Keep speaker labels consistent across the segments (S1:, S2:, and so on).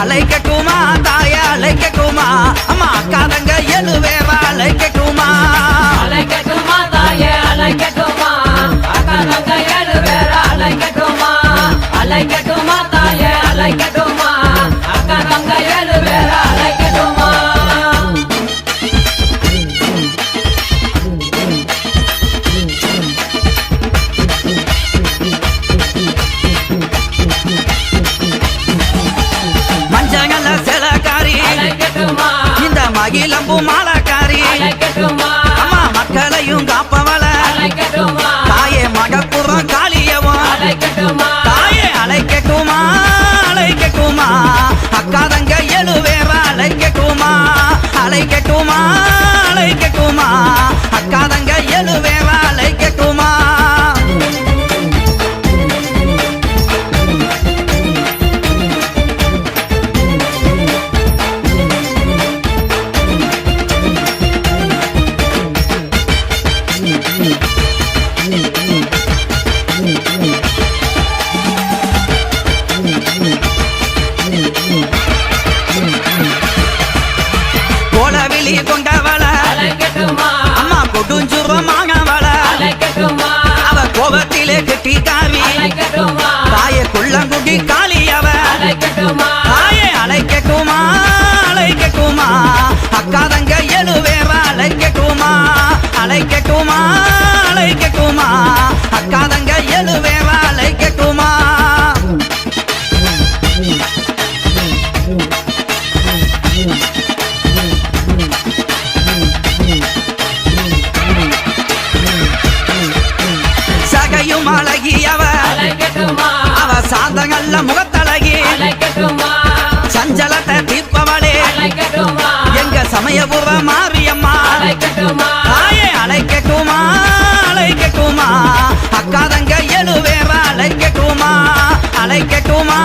S1: அழைக்கட்டுமா தாய அழைக்கட்டுமா அம்மா அக்காதங்க
S2: எழுவேவா
S1: அகிலம்பு மகிழம்பு மாலக்காரி.
S2: அலைக்கட்டுமா
S1: கோலவிழி கொண்டவள. அம்மா கொடுஞ்சுரமானவள. அவ கோபத்திலே கட்டி காவி
S2: அலைக்கட்டுமா
S1: குள்ளங்குடி காளி அவ
S2: அலைக்கட்டுமா
S1: அழைக்கட்டுமா அழைக்கட்டுமா. அக்காதங்க எழு வேற அழைக்கட்டுமா அழைக்கட்டுமா. சகையும் அழகி அவ
S2: அலைக்கட்டுமா
S1: அவ சாந்தங்கள்ல முகத்தழகி. சஞ்சலத்தை தீர்ப்பவளே. எங்க சமயபுர மாரியம்மா.
S2: அலைக்கட்டுமா
S1: தாயே அழைக்கட்டுமா? அழைக்கட்டுமா? அக்காதங்க எழு வேற அழைக்கட்டுமா அழைக்கட்டுமா? அழைக்கட்டுமா?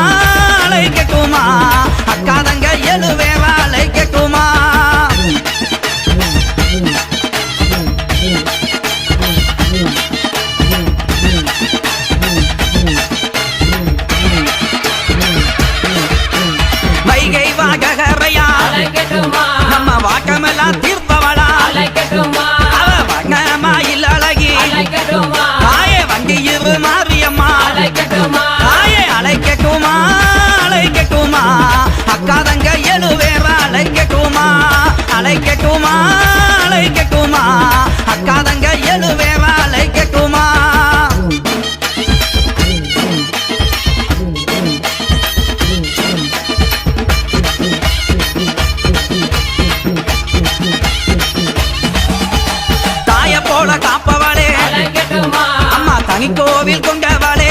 S1: தனி கோவில் கொண்டவளே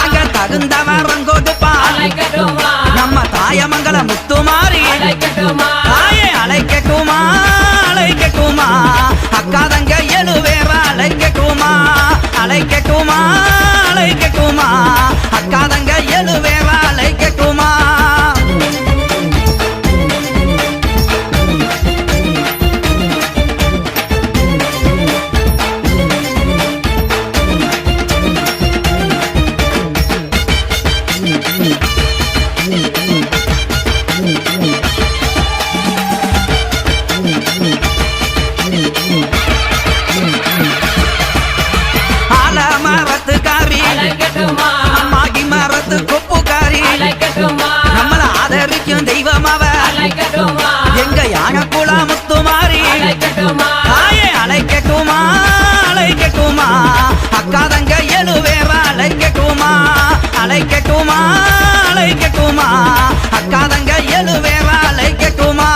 S1: அங்க தகுந்த வரம் கொடுப்பா
S2: அலைக்கட்டுமா
S1: நம்ம தாயமங்கல முத்துமாரி. அங்க யான குலா முத்துமாரி. தாயே அழைக்கட்டுமா அழைக்கட்டுமா? அக்கா தங்க எழுவேற அழைக்கட்டுமா? அழைக்கட்டுமா அழைக்கட்டுமா? அக்கா தங்க எழுவேற அழைக்கட்டுமா?